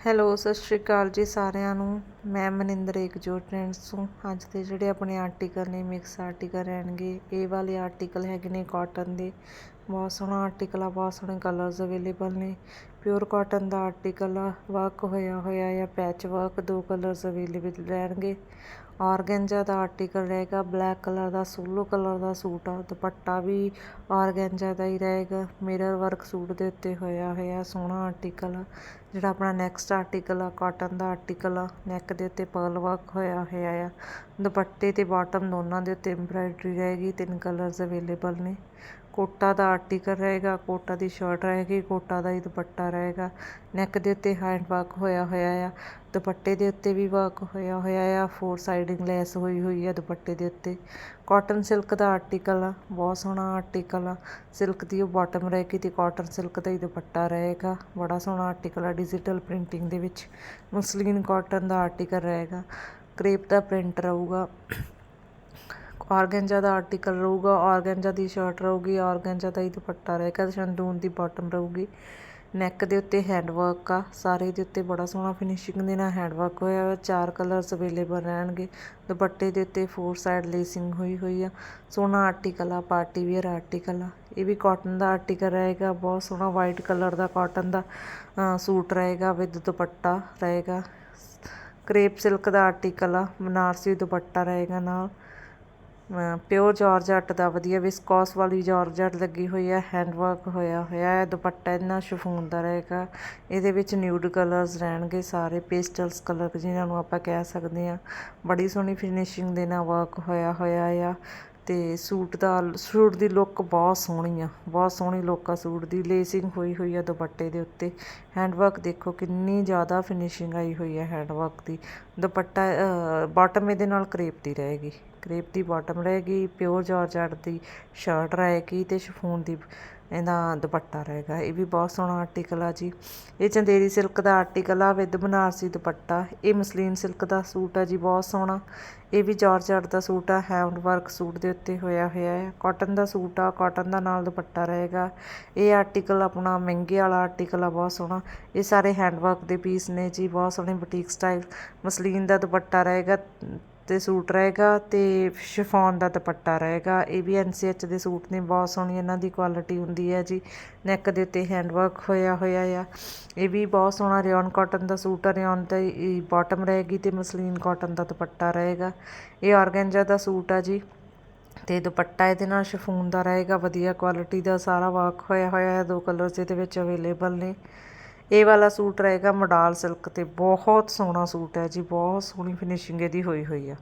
Hello, ਸਤਿ ਸ਼੍ਰੀ ਅਕਾਲ ਜੀ ਸਾਰਿਆਂ ਨੂੰ। ਮੈਂ ਮਨਿੰਦਰ ਏਕਜੋ ਟ੍ਰੈਂਡਸ ਤੋਂ ਅੱਜ ਦੇ ਜਿਹੜੇ ਆਪਣੇ ਆਰਟੀਕਲ ਨੇ ਮਿਕਸ ਆਰਟੀਕਲ ਰਹਿਣਗੇ, ਇਹ ਵਾਲੇ ਆਰਟੀਕਲ ਹੈਗੇ ਨੇ ਕਾਟਨ ਦੇ। ਬਹੁਤ ਸੋਹਣਾ ਆਰਟੀਕਲ ਆ ਬਹੁਤ ਸੋਹਣੇ ਕਲਰਸ ਅਵੇਲੇਬਲ ਨੇ। ਪਿਓਰ ਕਾਟਨ ਦਾ ਆਰਟੀਕਲ ਆ ਵਰਕ ਹੋਇਆ ਹੋਇਆ ਜਾਂ ਪੈਚ ਵਰਕ, ਦੋ ਕਲਰਸ ਅਵੇਲੇਬਲ ਰਹਿਣਗੇ। ਆਰਗੈਂਜਾ ਦਾ ਆਰਟੀਕਲ ਰਹੇਗਾ, ਬਲੈਕ ਕਲਰ ਦਾ, ਸੋਲੋ ਕਲਰ ਦਾ ਸੂਟ ਆ, ਦੁਪੱਟਾ ਵੀ ਆਰਗੈਂਜਾ ਦਾ ਹੀ ਰਹੇਗਾ। ਮਿਰਰ ਵਰਕ ਸੂਟ ਦੇ ਉੱਤੇ ਹੋਇਆ ਹੋਇਆ ਸੋਹਣਾ ਆਰਟੀਕਲ ਆ ਜਿਹੜਾ ਆਪਣਾ ਨੈਕਸਟ ਆਰਟੀਕਲ ਆ, ਕਾਟਨ ਦਾ ਆਰਟੀਕਲ ਆ। ਨੈਕ ਦੇ ਉੱਤੇ ਪਰਲ ਵਰਕ ਹੋਇਆ ਹੋਇਆ ਆ। ਦੁਪੱਟੇ ਤੇ ਬਾਟਮ ਦੋਨਾਂ ਦੇ ਉੱਤੇ ਐਮਬਰਾਇਡਰੀ ਰਹੇਗੀ, ਤਿੰਨ ਕਲਰਸ ਅਵੇਲੇਬਲ ਨੇ। ਕੋਟਾ ਦਾ ਆਰਟੀਕਲ ਰਹੇਗਾ, ਕੋਟਾ ਦੀ ਸ਼ਰਟ ਰਹੇਗੀ, ਕੋਟਾ ਦਾ ਹੀ ਦੁਪੱਟਾ ਰਹੇਗਾ। ਨੈਕ ਦੇ ਉੱਤੇ ਹੈਂਡ ਵਰਕ ਹੋਇਆ ਹੋਇਆ ਆ, ਦੁਪੱਟੇ ਦੇ ਉੱਤੇ ਵੀ ਵਰਕ ਹੋਇਆ ਹੋਇਆ ਆ, ਫੋਰ ਸਾਈਡਿੰਗ ਲੈਸ ਹੋਈ ਹੋਈ ਆ ਦੁਪੱਟੇ ਦੇ ਉੱਤੇ। ਕਾਟਨ ਸਿਲਕ ਦਾ ਆਰਟੀਕਲ ਆ, ਬਹੁਤ ਸੋਹਣਾ ਆਰਟੀਕਲ ਆ। ਸਿਲਕ ਦੀ ਉਹ ਬਾਟਮ ਰਹੇਗੀ ਤੇ ਕਾਟਨ ਸਿਲਕ ਦਾ ਹੀ ਦੁਪੱਟਾ ਰਹੇਗਾ। ਬੜਾ ਸੋਹਣਾ ਆਰਟੀਕਲ ਆ ਡਿਜੀਟਲ ਪ੍ਰਿੰਟਿੰਗ ਦੇ ਵਿੱਚ। ਮਸਲੀਨ ਕਾਟਨ ਦਾ ਆਰਟੀਕਲ ਰਹੇਗਾ। ਕ੍ਰੇਪ ਦਾ ਪ੍ਰਿੰਟ ਰਹੂਗਾ। ਔਰਗੈਂਜਾ ਦਾ ਆਰਟੀਕਲ ਰਹੂਗਾ, ਔਰਗੈਂਜਾ ਦੀ ਸ਼ਰਟ ਰਹੂਗੀ, ਔਰਗੈਂਜਾ ਦਾ ਹੀ ਦੁਪੱਟਾ ਰਹੇਗਾ ਸ਼ੰਦੂਨ ਦੀ ਬਾਟਮ ਰਹੂਗੀ। ਨੈਕ ਦੇ ਉੱਤੇ ਹੈਂਡ ਵਰਕ ਆ, ਸਾਰੇ ਦੇ ਉੱਤੇ ਬੜਾ ਸੋਹਣਾ ਫਿਨਿਸ਼ਿੰਗ ਦੇ ਨਾਲ ਹੈਂਡ ਵਰਕ ਹੋਇਆ ਹੋਇਆ, ਚਾਰ ਕਲਰਸ ਅਵੇਲੇਬਲ ਰਹਿਣਗੇ। ਦੁਪੱਟੇ ਦੇ ਉੱਤੇ ਫੋਰ ਸਾਈਡ ਲੇਸਿੰਗ ਹੋਈ ਹੋਈ ਆ, ਸੋਹਣਾ ਆਰਟੀਕਲ ਆ ਪਾਰਟੀ ਵੇਅਰ ਆਰਟੀਕਲ ਆ। ਇਹ ਵੀ ਕਾਟਨ ਦਾ ਆਰਟੀਕਲ ਰਹੇਗਾ, ਬਹੁਤ ਸੋਹਣਾ ਵਾਈਟ ਕਲਰ ਦਾ ਕਾਟਨ ਦਾ ਸੂਟ ਰਹੇਗਾ ਵਿਦ ਦੁਪੱਟਾ ਰਹੇਗਾ। ਕਰੇਪ ਸਿਲਕ ਦਾ ਆਰਟੀਕਲ ਆ, ਬਨਾਰਸੀ ਦੁਪੱਟਾ ਰਹੇਗਾ ਨਾਲ। ਪਿਓਰ ਜਾਰਜਟ ਦਾ ਵਧੀਆ ਵਿਸਕੋਸ ਵਾਲੀ ਜਾਰਜਟ ਲੱਗੀ ਹੋਈ ਹੈ ਹੈਂਡ ਵਰਕ ਹੋਇਆ ਹੋਇਆ ਹੈ, ਦੁਪੱਟਾ ਇੰਨਾ ਸ਼ਿਫੋਨ ਦਾ ਰਹੇਗਾ। ਇਹਦੇ ਵਿੱਚ ਨਿਊਡ ਕਲਰਸ ਰਹਿਣਗੇ ਸਾਰੇ, ਪੇਸਟਲਸ ਕਲਰ ਜਿਨ੍ਹਾਂ ਨੂੰ ਆਪਾਂ ਕਹਿ ਸਕਦੇ ਹਾਂ। ਬੜੀ ਸੋਹਣੀ ਫਿਨਿਸ਼ਿੰਗ ਦੇ ਨਾਲ ਵਰਕ ਹੋਇਆ ਹੋਇਆ ਆ। ਅਤੇ ਸੂਟ ਦਾ, ਸੂਟ ਦੀ ਲੁੱਕ ਬਹੁਤ ਸੋਹਣੀ ਆ, ਬਹੁਤ ਸੋਹਣੀ ਲੁੱਕ ਆ ਸੂਟ ਦੀ ਲੇਸਿੰਗ ਹੋਈ ਹੋਈ ਆ ਦੁਪੱਟੇ ਦੇ ਉੱਤੇ। ਹੈਂਡ ਵਰਕ ਦੇਖੋ ਕਿੰਨੀ ਜ਼ਿਆਦਾ ਫਿਨਿਸ਼ਿੰਗ ਆਈ ਹੋਈ ਆ ਹੈਂਡ ਵਰਕ ਦੀ। ਦੁਪੱਟਾ ਬਾਟਮ ਇਹਦੇ ਨਾਲ ਕਰੇਪ ਦੀ ਰਹੇਗੀ। ਕਰੇਪ ਦੀ ਬਾਟਮ ਰਹੇਗੀ ਪਿਓਰ ਜਾਰਜਟ ਦੀ ਸ਼ਰਟ ਰਹੇਗੀ ਤੇ ਸ਼ਿਫੋਨ ਦੀ ਇਹਦਾ ਦੁਪੱਟਾ ਰਹੇਗਾ, ਇਹ ਵੀ ਬਹੁਤ ਸੋਹਣਾ ਆਰਟੀਕਲ ਆ ਜੀ। ਇਹ ਚੰਦੇਰੀ ਸਿਲਕ ਦਾ ਆਰਟੀਕਲ ਆ ਵਿਦ ਬਨਾਰਸੀ ਦੁਪੱਟਾ। ਇਹ ਮਸਲੀਨ ਸਿਲਕ ਦਾ ਸੂਟ ਆ ਜੀ, ਬਹੁਤ ਸੋਹਣਾ। ਇਹ ਵੀ ਜਾਰਜਟ ਦਾ ਸੂਟ ਆ ਹੈਂਡ ਵਰਕ ਸੂਟ ਦੇ ਉੱਤੇ ਹੋਇਆ ਹੋਇਆ ਹੈ। ਕਾਟਨ ਦਾ ਸੂਟ ਆ ਕਾਟਨ ਦਾ ਨਾਲ ਦੁਪੱਟਾ ਰਹੇਗਾ। ਇਹ ਆਰਟੀਕਲ ਆਪਣਾ ਮਹਿੰਗੇ ਵਾਲਾ ਆਰਟੀਕਲ ਆ, ਬਹੁਤ ਸੋਹਣਾ। ਇਹ ਸਾਰੇ ਹੈਂਡ ਵਰਕ ਦੇ ਪੀਸ ਨੇ ਜੀ, ਬਹੁਤ ਸੋਹਣੇ ਬੁਟੀਕ ਸਟਾਈਲ ਮਸਲੀਨ ਦਾ ਦੁਪੱਟਾ ਰਹੇਗਾ। ਤੇ ਸੂਟ ਰਹੇਗਾ ਤੇ ਸ਼ਿਫੋਨ ਦਾ ਦੁਪੱਟਾ ਰਹੇਗਾ। ਇਹ ਵੀ ਐਨਸੀਐਚ ਦੇ ਸੂਟ ਨੇ, ਬਹੁਤ ਸੋਹਣੀ ਇਹਨਾਂ ਦੀ ਕੁਆਲਿਟੀ ਹੁੰਦੀ ਹੈ ਜੀ। ਨੈਕ ਦੇ ਉੱਤੇ ਹੈਂਡ ਵਰਕ ਹੋਇਆ ਹੋਇਆ ਆ। ਇਹ ਵੀ ਬਹੁਤ ਸੋਹਣਾ ਰਿਓਨ ਕਾਟਨ ਦਾ ਸੂਟ ਆ ਰਿਓਨ ਤੇ ਬਾਟਮ ਰਹੇਗੀ ਤੇ ਮਸਲੀਨ ਕਾਟਨ ਦਾ ਦੁਪੱਟਾ ਰਹੇਗਾ। ਇਹ ਆਰਗੈਂਜਾ ਦਾ ਸੂਟ ਆ ਜੀ ਤੇ ਦੁਪੱਟਾ ਇਹਦੇ ਨਾਲ ਸ਼ਿਫੋਨ ਦਾ ਰਹੇਗਾ, ਵਧੀਆ ਕੁਆਲਿਟੀ ਦਾ, ਸਾਰਾ ਵਰਕ ਹੋਇਆ ਹੋਇਆ ਹੈ, ਦੋ ਕਲਰਸ ਇਹਦੇ ਵਿੱਚ ਅਵੇਲੇਬਲ ਨੇ। ਇਹ ਵਾਲਾ ਸੂਟ ਰਹੇਗਾ ਮੋਡਾਲ ਸਿਲਕ ਤੇ। ਬਹੁਤ ਸੋਹਣਾ ਸੂਟ ਹੈ ਜੀ, ਬਹੁਤ ਸੋਹਣੀ ਫਿਨਿਸ਼ਿੰਗ ਇਹਦੀ ਹੋਈ ਹੋਈ ਆ।